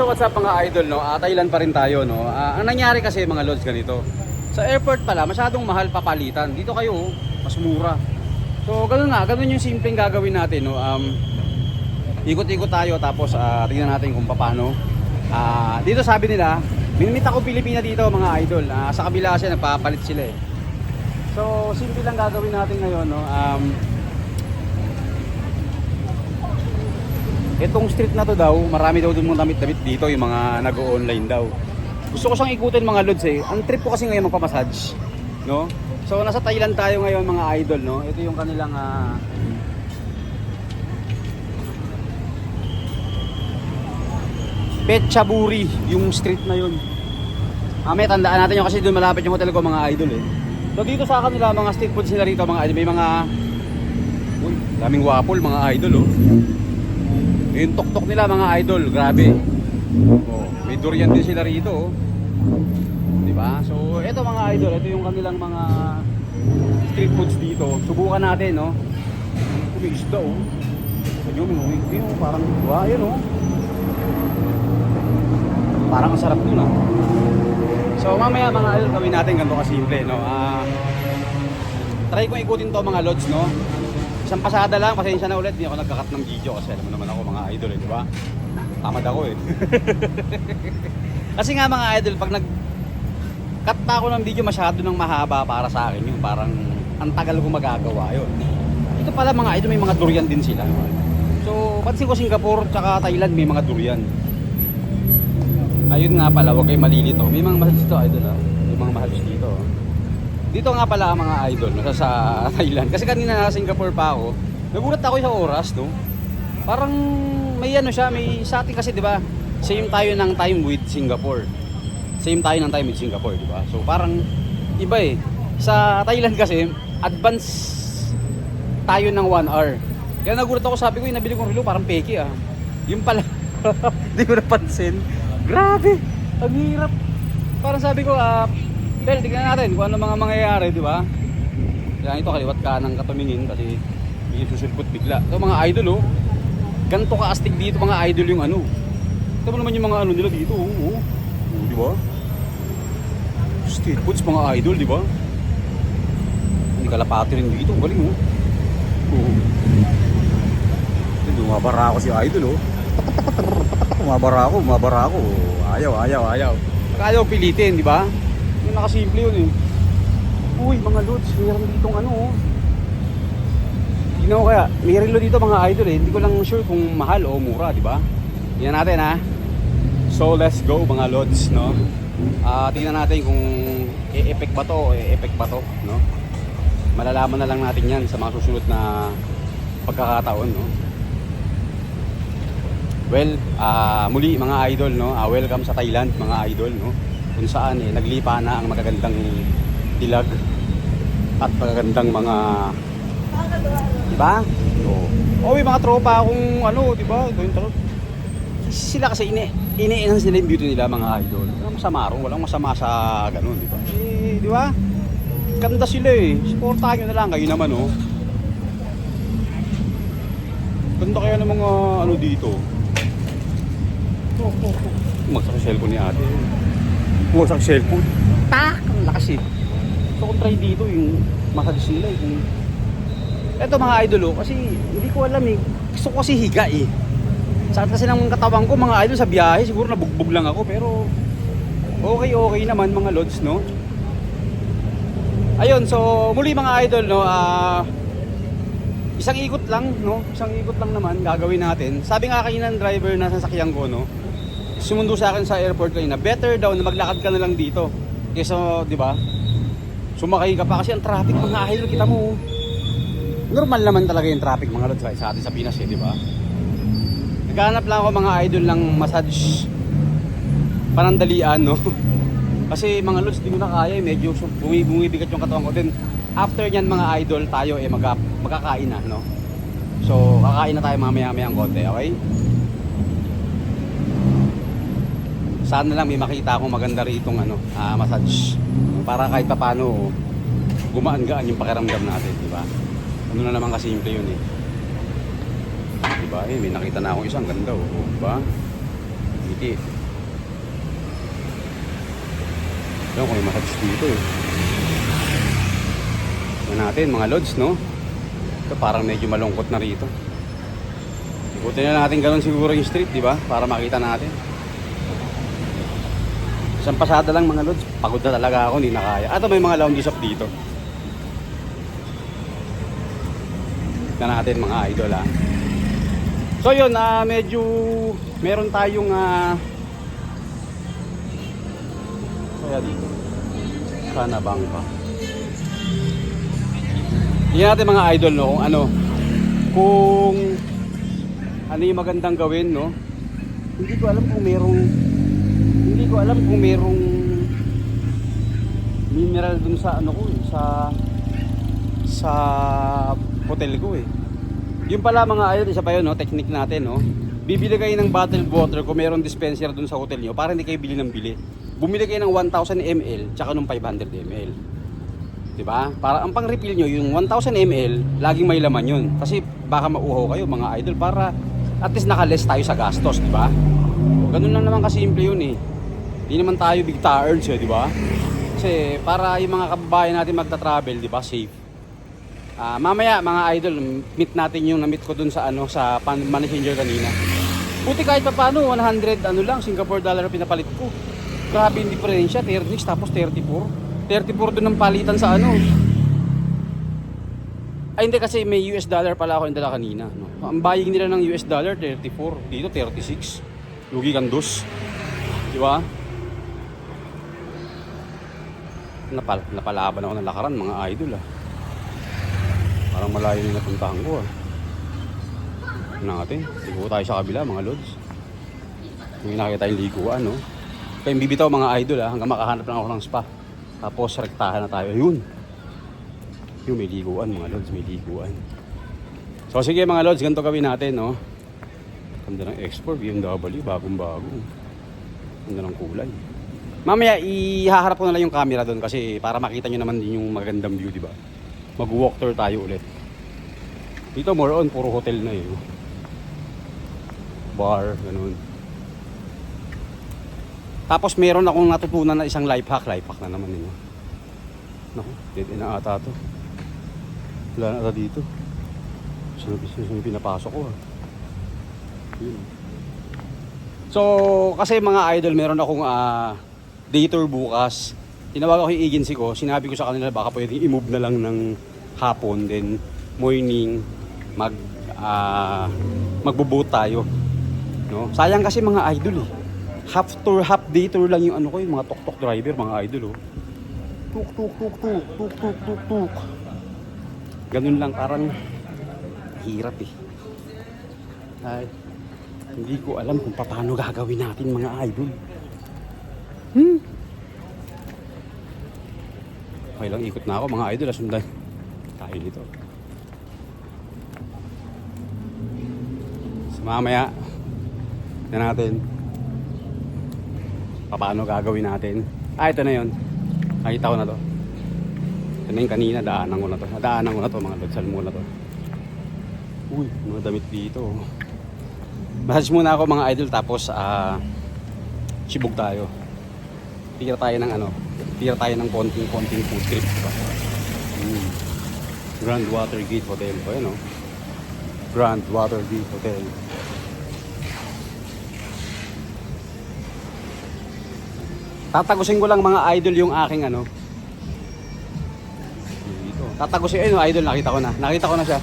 so what's up mga idol, no? Ah, Thailand pa rin tayo, no? Ah, ang nangyari kasi mga lods ganito. Sa airport pala, masyadong mahal papalitan. Dito kayo, mas mura. So, ganun nga, ganun yung simpleng gagawin natin, no? Um, ikot-ikot tayo tapos ah, tingnan natin kung paano. Ah, dito sabi nila, minimit ako Pilipina dito mga idol. Ah, sa kabila kasi nagpapalit sila eh. So, simple lang gagawin natin ngayon, no? Um, Itong street na to daw, marami daw doon mga damit-damit dito, yung mga nag-online daw. Gusto ko siyang ikutin mga lods eh. Ang trip ko kasi ngayon magpamassage, no? So nasa Thailand tayo ngayon mga idol, no? Ito yung kanilang ah, Petchaburi, yung street na yun. Mamaya tandaan natin yun kasi doon malapit yung hotel ko mga idol eh. So dito sa kanila mga street foods nila rito mga idol, may mga Uy, daming wapol mga idol oh. Yung tuktok nila mga idol, grabe. Oh, may durian din sila rito. Oh. 'Di ba? So, ito mga idol, ito yung kanilang mga street foods dito. Subukan natin, no. Oh, may isda oh. Ayun, may oh, parang wow, ayun oh. Parang ang sarap nun ah. So, mamaya mga idol, gawin natin ganito kasimple, no. Ah, try ko ikutin to mga lods, no. Isang pasada lang, pasensya na ulit, hindi ako nagkakat ng video kasi alam mo naman ako mga idol, eh, di ba? Tamad ako eh. kasi nga mga idol, pag nag cut na ako ng video masyado nang mahaba para sa akin, yung parang ang tagal ko magagawa yun. Ito pala mga idol, may mga durian din sila. So, pansin ko Singapore tsaka Thailand may mga durian. Ayun nga pala, huwag kayo malilito. May mga massage dito, idol ha. May mga massage dito. oh. Dito nga pala mga idol nasa sa Thailand. Kasi kanina nasa Singapore pa ako. Nagulat ako sa oras, no? Parang may ano siya, may sa atin kasi 'di ba? Same tayo ng time with Singapore. Same tayo ng time with Singapore, 'di ba? So parang iba eh. Sa Thailand kasi advance tayo ng 1 hour. Kaya nagulat ako, sabi ko, yung nabili kong relo parang peki ah. Yung pala, hindi ko napansin. Grabe, ang hirap. Parang sabi ko, ah, Well, tignan natin kung ano mga mangyayari, di ba? Kaya ito kaliwat ka ng katumingin kasi hindi susulpot bigla. Ito mga idol oh. Ganto kaastig dito mga idol yung ano. Ito mo naman yung mga ano nila dito oh. oh. oh di ba? Street foods mga idol, di ba? Hindi kalapati rin dito. Galing oh. Oh. Ito, Bumabara ako si idol oh. Bumabara ako, bumabara ako. Ayaw, ayaw, ayaw. Ayaw pilitin, di ba? Yung nakasimple yun eh. Uy, mga lods, meron ditong ano oh. Tingnan kaya, may relo dito mga idol eh. Hindi ko lang sure kung mahal o mura, di ba? Tingnan natin ha. So let's go mga lods, no? Ah, tingnan natin kung e-effect ba to o e-effect ba to, no? Malalaman na lang natin yan sa mga susunod na pagkakataon, no? Well, ah, muli mga idol, no? Ah, welcome sa Thailand, mga idol, no? Kung saan eh, naglipa na ang magagandang dilag at magagandang mga di ba? Oh. Oh, mga tropa akong ano, di ba? Yung tropa. Sila kasi ini iniinan sila yung beauty nila mga idol. Walang masama ron, walang masama sa ganun, di ba? Eh, di ba? Ganda sila eh. Supportahan nyo na lang kayo naman, oh. Ganda kaya ng mga ano dito. Magsak sa cellphone ni ate. Magsak cellphone. Tak! Ang lakas eh. Gusto ko try dito yung massage nila. Kung... Ito mga idol oh, kasi hindi ko alam eh. Gusto ko kasi higa eh. Sakit kasi ng katawan ko mga idol sa biyahe. Siguro nabugbog lang ako pero okay okay naman mga lods no. Ayun, so muli mga idol no, ah isang ikot lang no, isang ikot lang naman gagawin natin. Sabi nga kanina ng driver na sasakyan ko no, sumundo sa akin sa airport kanina, better daw na maglakad ka na lang dito. Kesa, di ba? Sumakay ka pa kasi ang traffic mga idol, kita mo. Normal naman talaga yung traffic mga lods sa atin sa Pinas eh, di ba? Naghanap lang ako mga idol ng massage panandalian, no? Kasi mga lods, di mo na kaya, eh. medyo bumi bumibigat yung katawan ko. Then, after nyan mga idol, tayo eh mag magkakain na, no? So, kakain na tayo mamaya-maya ang konti, okay? Sana lang may makita akong maganda ritong ano, ah, massage. Para kahit pa paano gumaan-gaan yung pakiramdam natin, di ba? Ano na naman kasimple yun eh. Di ba? Eh, may nakita na akong isang ganda, oh, di ba? May City. Alam ko may massage dito eh. Tignan natin mga lods, no? Ito parang medyo malungkot na rito. Ikutin na natin ganun siguro yung street, di ba? Para makita natin. Isang pasada lang mga lods. Pagod na talaga ako, hindi na kaya. Ato may mga lounge shop dito. Tignan natin mga idol ha. So yun, ah medyo meron tayong ah kaya dito. Sana bangka. Tingnan natin mga idol no kung ano kung ano yung magandang gawin no. Hindi ko alam kung merong hindi ko alam kung merong mineral dun sa ano ko eh, sa sa hotel ko eh. Yung pala mga idol, isa pa yun, no? technique natin, no? Bibili kayo ng bottled water kung mayroong dispenser dun sa hotel nyo para hindi kayo bili ng bili. Bumili kayo ng 1000 ml tsaka ng 500 ml. 'Di ba? Para ang pang-refill nyo, yung 1000 ml, laging may laman yun. Kasi baka mauhaw kayo mga idol para at least nakaless tayo sa gastos, 'di ba? Ganun lang naman kasimple yun eh. Hindi naman tayo big taards eh, 'di ba? Kasi para yung mga kababayan natin magta-travel, 'di ba, safe. Ah, mamaya mga idol, meet natin yung na-meet ko dun sa ano sa messenger kanina. Buti kahit pa paano 100 ano lang Singapore dollar pinapalit ko. Grabe yung diferensya, 30 tapos 34. 34 dun ang palitan sa ano. Ay hindi kasi may US dollar pala ako yung dala kanina. No? Ang buying nila ng US dollar 34, dito 36. Lugi kang dos. Di ba? Napal napalaban ako ng lakaran mga idol ah. Parang malayo yung napuntahan ko ah. Natin. Ligo tayo sa kabila mga lods. May nakita tayong liguan no. Kaya bibitaw mga idol ah. Hanggang makahanap lang ako ng spa. Tapos rektahan na tayo. Ayun. Yung may liguan mga lods. May liguan. So sige mga lods. Ganito gawin natin no. Ganda ng export. BMW. Bagong bago. Ganda ng kulay. Mamaya ihaharap ko na lang yung camera doon kasi para makita nyo naman din yung magandang view, di ba? Mag-walk tour tayo ulit. Dito more on, puro hotel na eh. Bar, ganun. Tapos meron akong natutunan na isang life hack. Life hack na naman yun. Naku, dead na ata to. Wala na ata dito. Sino business yung pinapasok ko ah. So, kasi mga idol, meron akong ah, day tour bukas. Tinawag ako yung agency ko, sinabi ko sa kanila baka pwedeng i-move na lang ng hapon, then morning, mag, ah, magbo-boat tayo. No? Sayang kasi mga idol eh. Half tour, half day tour lang yung ano ko, yung mga tok-tok driver, mga idol oh. Tuk, tuk, tuk, tuk, tuk, tuk, tuk, tuk. Ganun lang, parang hirap eh. Ay, hindi ko alam kung paano gagawin natin mga idol. Hmm. Okay lang, ikot na ako mga idol. Sundan tayo dito. So mamaya, na natin paano gagawin natin. Ah, ito na yun. Nakita ko na to. Ito na yung kanina, daanan ko na to. Daanan ko na to mga lodsal muna to. Uy, mga damit dito. Massage muna ako mga idol tapos ah sibog tayo. Tira tayo ng ano, tira tayo ng konting-konting food trip. Diba? Mm. Grand Watergate Hotel po yun, no? Grand Watergate Hotel. Tatagusin ko lang mga idol yung aking ano. Dito. Tatagusin, ayun, idol, nakita ko na. Nakita ko na siya.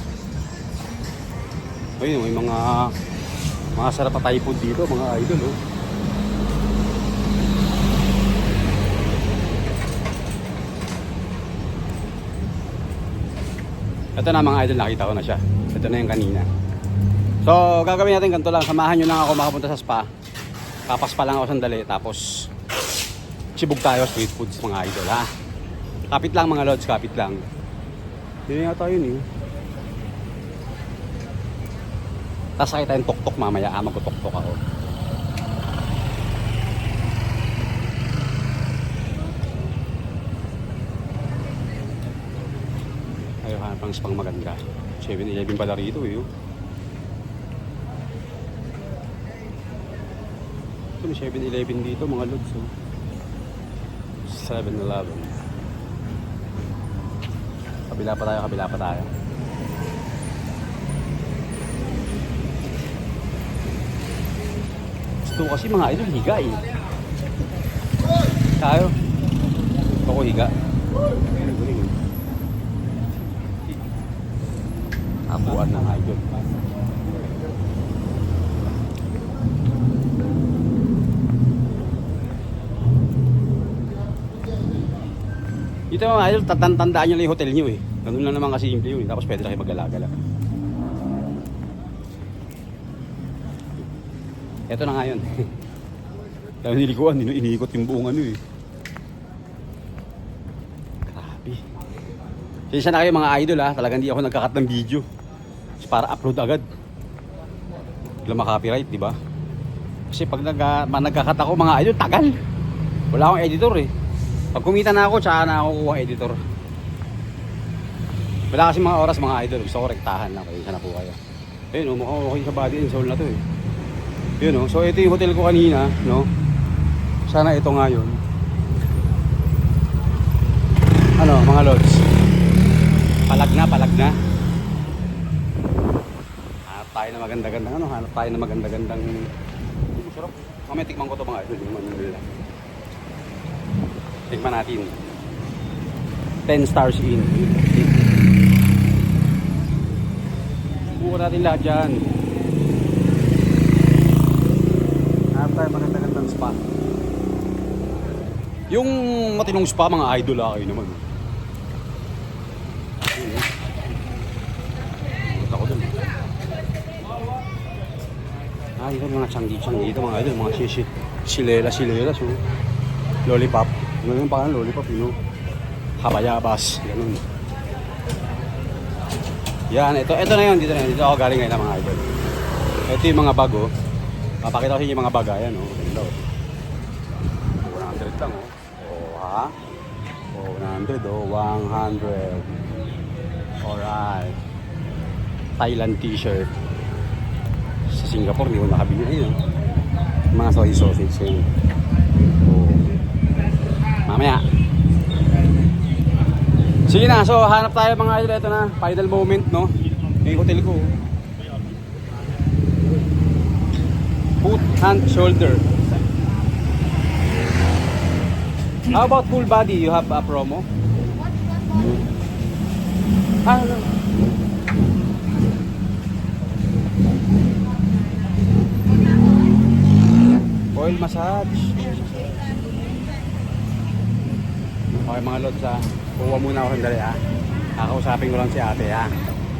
Ayun, may mga mga sarap na food dito, mga idol, oh. Ito na mga idol, nakita ko na siya. Ito na yung kanina. So, gagawin natin ganito lang. Samahan nyo lang ako makapunta sa spa. Papaspa lang ako sandali. Tapos, sibog tayo street foods mga idol ha. Kapit lang mga lods, kapit lang. Yun yata yun eh. Tapos sakit tayong tok-tok mamaya. Ah, magtutok-tok ako. Ayaw hanap ng spang maganda. 7-Eleven pala rito eh. oh. Ito may 7-Eleven dito mga lods. Oh. 7-Eleven. Kabila pa tayo, kabila pa tayo. Gusto ko kasi mga idol, higa eh. Tayo. Ako higa. Abuan ng idol. Ito mga idol, tatandaan nyo lang yung hotel nyo eh. Ganun lang naman kasi simple yun. eh. Tapos pwede na kayo mag-alagala. Ito na nga yun. Kaya nilikuan, iniikot yung buong ano eh. Grabe. Sensya na kayo mga idol ha, talagang hindi ako nagkakat ng video. Kasi para upload agad. Wala makapiright, di ba? Kasi pag nag, nagkakat ako mga idol, tagal. Wala akong editor eh. Pag kumita na ako, tsaka na ako kukuha editor. Wala kasi mga oras mga idol, gusto ko rektahan lang kayo. Sana po kayo. Ayun, oh, mukhang okay sa body and soul na to eh. Yun oh. So ito yung hotel ko kanina, no? Sana ito nga yun. Ano, mga lods? Palag na, palag na. Hanap tayo na maganda-gandang ano, hanap tayo na maganda-gandang Masarap. Mamaya tikman ko to mga idol, yung ano nila. Tikman natin. 10 stars in. Buka natin lahat dyan. Hanap tayo maganda-gandang spa. Yung matinong spa, mga idol ah, kayo naman. Punta ko dun. Ah, dito mga changi-changi dito mga idol, mga shishi. Silela, silela, so. Lollipop. Ano yung pangalan? Lollipop, know? Habayabas. Ganun. Yan, ito, ito na yun, dito na yun. Dito ako galing ngayon mga idol. Ito yung mga bago. Papakita ko sa inyo yung mga baga. Yan, oh. Oh. 100 o oh, 100 alright. Thailand t-shirt. Sa Singapore hindi ko nakabili ayun oh. Eh. mga soy sausage yun oh. mamaya. Sige na so hanap tayo mga idol. Ito na final moment no? Yung hotel ko boot oh. hand shoulder. How about full body? You have a promo? Ah, no. Oil massage. Okay mga lods ha. Kuha muna ako sandali ha. Kakausapin ko lang si ate ha.